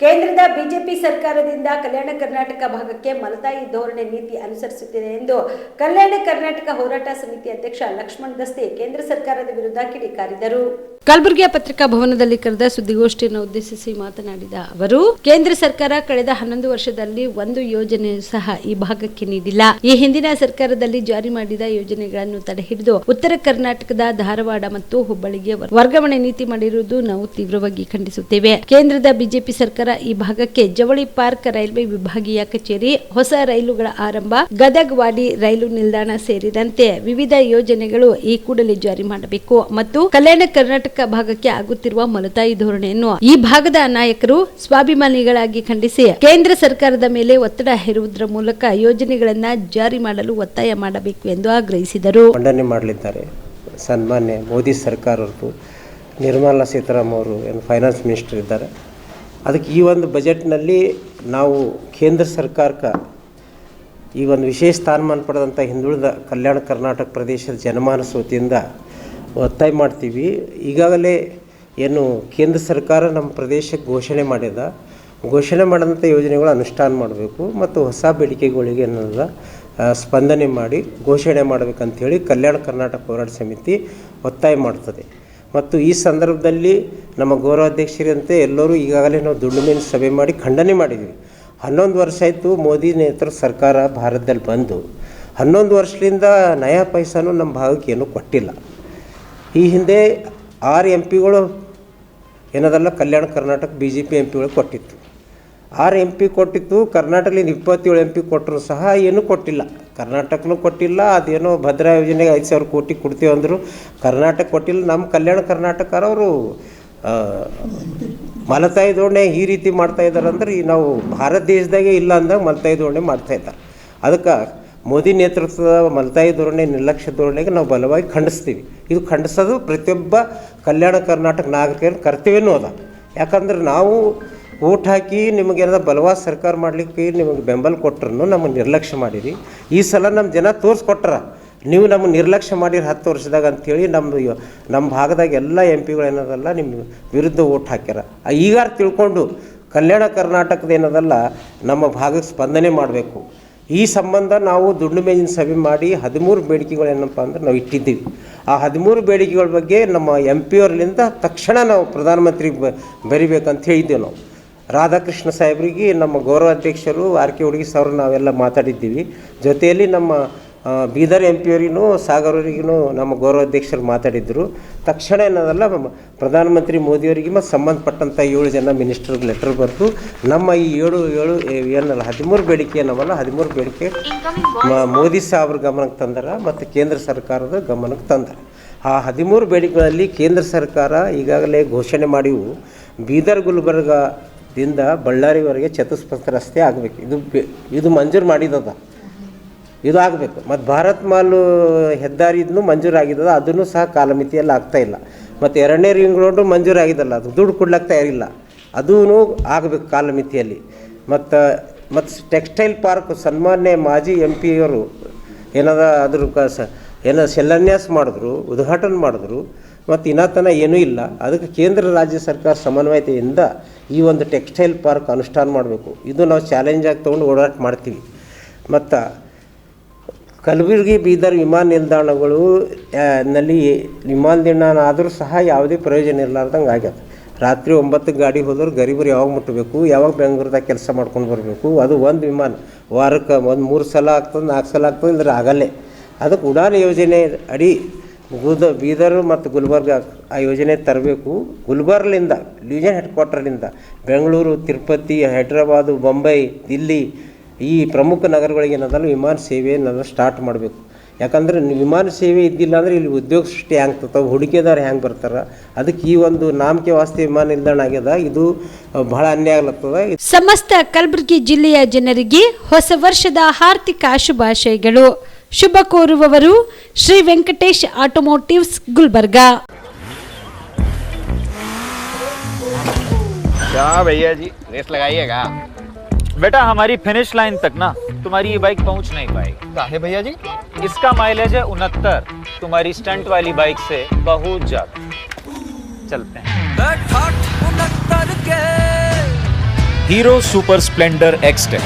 ಕೇಂದ್ರದ ಬಿಜೆಪಿ ಸರ್ಕಾರದಿಂದ ಕಲ್ಯಾಣ ಕರ್ನಾಟಕ ಭಾಗಕ್ಕೆ ಮಲತಾಯಿ ಧೋರಣೆ ನೀತಿ ಅನುಸರಿಸುತ್ತಿದೆ ಎಂದು ಕಲ್ಯಾಣ ಕರ್ನಾಟಕ ಹೋರಾಟ ಸಮಿತಿ ಅಧ್ಯಕ್ಷ ಲಕ್ಷ್ಮಣ್ ದಸ್ತಿ ಕೇಂದ್ರ ಸರ್ಕಾರದ ವಿರುದ್ಧ ಕಿಡಿಕಾರಿದರು. ಕಲಬುರಗಿಯ ಪತ್ರಿಕಾ ಭವನದಲ್ಲಿ ಕರೆದ ಸುದ್ದಿಗೋಷ್ಠಿಯನ್ನು ಉದ್ದೇಶಿಸಿ ಮಾತನಾಡಿದ ಅವರು, ಕೇಂದ್ರ ಸರ್ಕಾರ ಕಳೆದ ಹನ್ನೊಂದು ವರ್ಷದಲ್ಲಿ ಒಂದು ಯೋಜನೆ ಸಹ ಈ ಭಾಗಕ್ಕೆ ನೀಡಿಲ್ಲ. ಈ ಹಿಂದಿನ ಸರ್ಕಾರದಲ್ಲಿ ಜಾರಿ ಮಾಡಿದ ಯೋಜನೆಗಳನ್ನು ತಡೆಹಿಡಿದು ಉತ್ತರ ಕರ್ನಾಟಕದ ಧಾರವಾಡ ಮತ್ತು ಹುಬ್ಬಳ್ಳಿಗೆ ವರ್- ವರ್ಗಾವಣೆ ನೀತಿ ಮಾಡಿರುವುದು ನಾವು ತೀವ್ರವಾಗಿ ಖಂಡಿಸುತ್ತೇವೆ. ಕೇಂದ್ರದ ಬಿಜೆಪಿ ಸರ್ಕಾರ ಈ ಭಾಗಕ್ಕೆ ಜವಳಿ ಪಾರ್ಕ್ ರೈಲ್ವೆ ವಿಭಾಗೀಯ ಕಚೇರಿ, ಹೊಸ ರೈಲುಗಳ ಆರಂಭ, ಗದಗವಾಡಿ ರೈಲು ನಿಲ್ದಾಣ ಸೇರಿದಂತೆ ವಿವಿಧ ಯೋಜನೆಗಳು ಈ ಕೂಡಲೇ ಜಾರಿ ಮಾಡಬೇಕು. ಮತ್ತು ಕಲ್ಯಾಣ ಕರ್ನಾಟಕ ಭಾಗಕ್ಕೆ ಆಗುತ್ತಿರುವ ಮಲತಾಯಿ ಧೋರಣೆಯನ್ನು ಈ ಭಾಗದ ನಾಯಕರು ಸ್ವಾಭಿಮಾನಿಗಳಾಗಿ ಖಂಡಿಸಿ ಕೇಂದ್ರ ಸರ್ಕಾರದ ಮೇಲೆ ಒತ್ತಡ ಹೇರುವುದರ ಮೂಲಕ ಯೋಜನೆಗಳನ್ನ ಜಾರಿ ಮಾಡಲು ಒತ್ತಾಯ ಮಾಡಬೇಕು ಎಂದು ಆಗ್ರಹಿಸಿದರು. ಖಂಡನೆ ಮಾಡಲಿದ್ದಾರೆ. ಸನ್ಮಾನ್ಯ ಮೋದಿ ಸರ್ಕಾರದ್ದು ನಿರ್ಮಲಾ ಸೀತಾರಾಮ್ ಅವರು ಏನು ಫೈನಾನ್ಸ್ ಮಿನಿಸ್ಟರ್ ಇದ್ದಾರೆ. ಅದಕ್ಕೆ ಈ ಒಂದು ಬಜೆಟ್ನಲ್ಲಿ ನಾವು ಕೇಂದ್ರ ಸರ್ಕಾರಕ್ಕೆ ಈ ಒಂದು ವಿಶೇಷ ಸ್ಥಾನಮಾನ ಪಡೆದಂಥ ಹಿಂದುಳಿದ ಕಲ್ಯಾಣ ಕರ್ನಾಟಕ ಪ್ರದೇಶದ ಜನಮಾನಸ ವತಿಯಿಂದ ಒತ್ತಾಯ ಮಾಡ್ತೀವಿ. ಈಗಾಗಲೇ ಏನು ಕೇಂದ್ರ ಸರ್ಕಾರ ನಮ್ಮ ಪ್ರದೇಶಕ್ಕೆ ಘೋಷಣೆ ಮಾಡಿದ. ಘೋಷಣೆ ಮಾಡಿದಂಥ ಯೋಜನೆಗಳು ಅನುಷ್ಠಾನ ಮಾಡಬೇಕು ಮತ್ತು ಹೊಸ ಬೇಡಿಕೆಗಳಿಗೆ ಏನದ ಸ್ಪಂದನೆ ಮಾಡಿ ಘೋಷಣೆ ಮಾಡಬೇಕಂಥೇಳಿ ಕಲ್ಯಾಣ ಕರ್ನಾಟಕ ಹೋರಾಟ ಸಮಿತಿ ಒತ್ತಾಯ ಮಾಡ್ತದೆ. ಮತ್ತು ಈ ಸಂದರ್ಭದಲ್ಲಿ ನಮ್ಮ ಗೌರವಾಧ್ಯಕ್ಷರಂತೆ ಎಲ್ಲರೂ ಈಗಾಗಲೇ ನಾವು ದುಂಡುಮೇನ ಸಭೆ ಮಾಡಿ ಖಂಡನೆ ಮಾಡಿದ್ವಿ ಹನ್ನೊಂದು ವರ್ಷ ಆಯಿತು ಮೋದಿ ನೇತೃತ್ವ ಸರ್ಕಾರ ಭಾರತದಲ್ಲಿ ಬಂದು. ಹನ್ನೊಂದು ವರ್ಷದಿಂದ ನಯಾ ಪೈಸಾನು ನಮ್ಮ ಭಾಗಕ್ಕೆ ಏನೂ ಕೊಟ್ಟಿಲ್ಲ. ಈ ಹಿಂದೆ ಆರು ಎಂ ಪಿಗಳು ಏನದಲ್ಲ, Kalyana Karnataka B J P M ಪಿಗಳು ಕೊಟ್ಟಿತ್ತು. ಆರು ಎಂ ಪಿ ಕೊಟ್ಟಿತ್ತು ಕರ್ನಾಟಕದಿಂದ ಇಪ್ಪತ್ತೇಳು ಎಂ ಪಿ ಕೊಟ್ಟರು ಸಹ ಏನೂ ಕೊಟ್ಟಿಲ್ಲ. ಕರ್ನಾಟಕನೂ ಕೊಟ್ಟಿಲ್ಲ, ಅದೇನೋ ಭದ್ರಾ ಯೋಜನೆಗೆ ಐದು ಸಾವಿರ ಕೋಟಿ ಕೊಡ್ತೀವಿ ಅಂದರು ಕರ್ನಾಟಕ ಕೊಟ್ಟಿಲ್ಲ. ನಮ್ಮ ಕಲ್ಯಾಣ ಕರ್ನಾಟಕರವರು ಮಲತಾಯಿ ಧೋರಣೆ ಈ ರೀತಿ ಮಾಡ್ತಾಯಿದ್ದಾರೆ ಅಂದ್ರೆ ಈ ನಾವು ಭಾರತ ದೇಶದಾಗೆ ಇಲ್ಲ ಅಂದಾಗ ಮಲತಾಯಿ ಧೋರಣೆ ಮಾಡ್ತಾಯಿದ್ದಾರೆ ಅದಕ್ಕೆ ಮೋದಿ ನೇತೃತ್ವದ ಮಲತಾಯಿ ಧೋರಣೆ, ನಿರ್ಲಕ್ಷ್ಯ ಧೋರಣೆಗೆ ನಾವು ಬಲವಾಗಿ ಖಂಡಿಸ್ತೀವಿ. ಇದು ಖಂಡಿಸೋದು ಪ್ರತಿಯೊಬ್ಬ ಕಲ್ಯಾಣ ಕರ್ನಾಟಕ ನಾಗರಿಕರ ಕರ್ತವ್ಯನೂ ಅದ ಯಾಕಂದ್ರೆ ನಾವು ಓಟ್ ಹಾಕಿ ನಿಮಗೇನಾದ ಬಲವಾದ ಸರ್ಕಾರ ಮಾಡಲಿಕ್ಕೆ ನಿಮಗೆ ಬೆಂಬಲ ಕೊಟ್ಟರು ನಮಗೆ ನಿರ್ಲಕ್ಷ್ಯ ಮಾಡಿರಿ. ಈ ಸಲ ನಮ್ಮ ಜನ ತೋರಿಸ್ಕೊಟ್ರ. ನೀವು ನಮ್ಮ ನಿರ್ಲಕ್ಷ್ಯ ಮಾಡಿರಿ ಹತ್ತು ವರ್ಷದಾಗ ಅಂಥೇಳಿ ನಮ್ಮ ನಮ್ಮ ಭಾಗದಾಗ ಎಲ್ಲ ಎಂ ಪಿಗಳು ಏನದಲ್ಲ ನಿಮ್ಮ ವಿರುದ್ಧ ಓಟ್ ಹಾಕ್ಯಾರ. ಈಗಾರ ತಿಳ್ಕೊಂಡು ಕಲ್ಯಾಣ ಕರ್ನಾಟಕದ ಏನದಲ್ಲ, ನಮ್ಮ ಭಾಗಕ್ಕೆ ಸ್ಪಂದನೆ ಮಾಡಬೇಕು. ಈ ಸಂಬಂಧ ನಾವು ದುಂಡು ಮೇಜಿನ ಸಭೆ ಮಾಡಿ ಹದಿಮೂರು ಬೇಡಿಕೆಗಳು ಏನಪ್ಪ ಅಂದ್ರೆ ನಾವು ಇಟ್ಟಿದ್ದೀವಿ. ಆ ಹದಿಮೂರು ಬೇಡಿಕೆಗಳ ಬಗ್ಗೆ ನಮ್ಮ ಎಂ ಪಿ ಅವರ್ಲಿಂದ ತಕ್ಷಣ ನಾವು ಪ್ರಧಾನಮಂತ್ರಿಗೆ ಬ, ಬರಿಬೇಕಂತ ಹೇಳಿದ್ದೇವೆ ನಾವು. ರಾಧಾಕೃಷ್ಣ ಸಾಹೇಬ್ರಿಗೆ ನಮ್ಮ ಗೌರವಾಧ್ಯಕ್ಷರು ಆರ್ ಕೆ ಹುಡುಗಿ ಸರ್ ನಾವೆಲ್ಲ ಮಾತಾಡಿದ್ದೀವಿ. ಜೊತೆಯಲ್ಲಿ ನಮ್ಮ ಬೀದರ್ ಎಂ ಪಿಯವರಿಗೂ ಸಾಗರ್ ಅವರಿಗೂ ನಮ್ಮ ಗೌರವಾಧ್ಯಕ್ಷರು ಮಾತಾಡಿದ್ರು. ತಕ್ಷಣ ಏನದಲ್ಲ ಪ್ರಧಾನಮಂತ್ರಿ ಮೋದಿಯವರಿಗೆ ಮತ್ತು ಸಂಬಂಧಪಟ್ಟಂಥ ಏಳು ಜನ ಮಿನಿಸ್ಟರ್ಗೆ ಲೆಟರ್ ಬರೆದು ನಮ್ಮ ಈ ಏಳು ಏಳು ಏನಲ್ಲ ಹದಿಮೂರು ಬೇಡಿಕೆ ಏನವಲ್ಲ ಹದಿಮೂರು ಬೇಡಿಕೆ ಮೋದಿ ಸಾಹೇಬ್ರ ಗಮನಕ್ಕೆ ತಂದಾರ ಮತ್ತು ಕೇಂದ್ರ ಸರ್ಕಾರದ ಗಮನಕ್ಕೆ ತಂದಾರ. ಆ ಹದಿಮೂರು ಬೇಡಿಕೆಗಳಲ್ಲಿ ಕೇಂದ್ರ ಸರ್ಕಾರ ಈಗಾಗಲೇ ಘೋಷಣೆ ಮಾಡಿವು ಬೀದರ್ ಗುಲ್ಬರ್ಗದಿಂದ ಬಳ್ಳಾರಿವರೆಗೆ ಚತುಷ್ಪಥ ರಸ್ತೆ ಆಗಬೇಕು. ಇದು ಬೆ- ಇದು ಮಂಜೂರು ಮಾಡಿದದ. ಇದು ಆಗಬೇಕು ಮತ್ತು ಭಾರತ್ ಮಾಲು ಹೆದ್ದಾರಿ ಮಂಜೂರಾಗಿದ್ದದ ಅದನ್ನು ಸಹ ಕಾಲಮಿತಿಯಲ್ಲಿ ಇಲ್ಲ. ಮತ್ತು ಎರಡನೇ ರಿಂಗ್ ರೋಡು ಮಂಜೂರಾಗಿದ್ದಲ್ಲ ಅದು ದುಡ್ಡು ಕೊಡ್ಲಿಕ್ಕೆ ತಯಾರಿಲ್ಲ. ಅದೂ ಆಗಬೇಕು ಕಾಲಮಿತಿಯಲ್ಲಿ. ಮತ್ತು ಮತ್ತು ಟೆಕ್ಸ್ಟೈಲ್ ಪಾರ್ಕ್, ಸನ್ಮಾನ್ಯ ಮಾಜಿ ಎಂ ಪಿಯವರು ಏನದ ಅದ್ರ ಕ ಸ, ಏನೋ ಶಿಲಾನ್ಯಾಸ ಮಾಡಿದ್ರು, ಉದ್ಘಾಟನೆ ಮಾಡಿದ್ರು, ಮತ್ತು ಇನ್ನತನ ಏನೂ ಇಲ್ಲ. ಅದಕ್ಕೆ ಕೇಂದ್ರ ರಾಜ್ಯ ಸರ್ಕಾರ ಸಮನ್ವಯತೆಯಿಂದ ಈ ಒಂದು ಟೆಕ್ಸ್ಟೈಲ್ ಪಾರ್ಕ್ ಅನುಷ್ಠಾನ ಮಾಡಬೇಕು. ಇದು ನಾವು ಚಾಲೆಂಜಾಗಿ ತೊಗೊಂಡು ಓಡಾಟ ಮಾಡ್ತೀವಿ. ಮತ್ತು ಕಲಬುರಗಿ ಬೀದರ್ ವಿಮಾನ ನಿಲ್ದಾಣಗಳು ನಲ್ಲಿ ವಿಮಾನ ನಿಲ್ದಾಣ ಆದರೂ ಸಹ ಯಾವುದೇ ಪ್ರಯೋಜನ ಇರಲಾರ್ದಂಗೆ ಆಗ್ಯದ. ರಾತ್ರಿ ಒಂಬತ್ತು ಗಾಡಿ ಹೋದ್ರೆ ಗರೀಬರು ಯಾವಾಗ ಮುಟ್ಟಬೇಕು ಯಾವಾಗ ಬೆಂಗಳೂರದಾಗ ಕೆಲಸ ಮಾಡ್ಕೊಂಡು ಬರಬೇಕು, ಅದು ಒಂದು ವಿಮಾನ. ವಾರಕ್ಕೆ ಒಂದು ಮೂರು ಸಲ ಆಗ್ತದೆ ನಾಲ್ಕು ಸಲ ಆಗ್ತದೆ ಅಂದ್ರೆ ಆಗಲ್ಲೇ. ಅದಕ್ಕೆ ಉಡಾನ್ ಯೋಜನೆ ಅಡಿ ಗುದ, ಬೀದರ್ ಮತ್ತು ಗುಲ್ಬರ್ಗ ಆ ಯೋಜನೆ ತರಬೇಕು. ಗುಲ್ಬರ್ಲಿಂದ ಡಿವಿಷನ್ ಹೆಡ್ ಕ್ವಾರ್ಟರ್ನಿಂದ ಬೆಂಗಳೂರು, ತಿರುಪತಿ, ಹೈದ್ರಾಬಾದು ಬೊಂಬೈ ದಿಲ್ಲಿ ಈ ಪ್ರಮುಖ ನಗರಗಳಿಗೆ ಏನದಲ್ಲ ವಿಮಾನ ಸೇವೆಯನ್ನು ಸ್ಟಾರ್ಟ್ ಮಾಡಬೇಕು ಯಾಕಂದ್ರೆ ನಿ- ವಿಮಾನ ಸೇವೆ ಇದ್ದಿಲ್ಲ ಅಂದರೆ ಇಲ್ಲಿ ಉದ್ಯೋಗ ಸೃಷ್ಟಿ ಹ್ಯಾಂಗ್ತವೆ ಹೂಡಿಕೆದಾರ ಹ್ಯಾಂಗೆ ಬರ್ತಾರೆ ಅದಕ್ಕೆ ಈ ಒಂದು ನಾಮಕೆ ವಾಸ್ತೆ ವಿಮಾನ ನಿಲ್ದಾಣ ಆಗ್ಯದ ಇದು ಅಹ್, ಬಹಳ ಅನ್ಯಾಯ ಆಗ್ಲತ್ತದ ಸಮಸ್ತ ಕಲಬುರಗಿ ಜಿಲ್ಲೆಯ ಜನರಿಗೆ ಹೊಸ ವರ್ಷದ ಹಾರ್ದಿಕ ಶುಭಾಶಯಗಳು ಶುಭ ಕೋರುವವರು ಶ್ರೀ ವೆಂಕಟೇಶ್ ಆಟೋಮೋಟಿವ್ಸ್ ಗುಲ್ಬರ್ಗಾ क्या भैया जी रेस लगाइएगा बेटा हमारी फिनिश लाइन तक ना तुम्हारी ये बाइक पहुँच नहीं पाएगी। भैया जी? इसका माइलेज है उनहत्तर तुम्हारी स्टंट वाली बाइक से बहुत ज़्यादा। चलते हैं। Hero super Splendor XTEC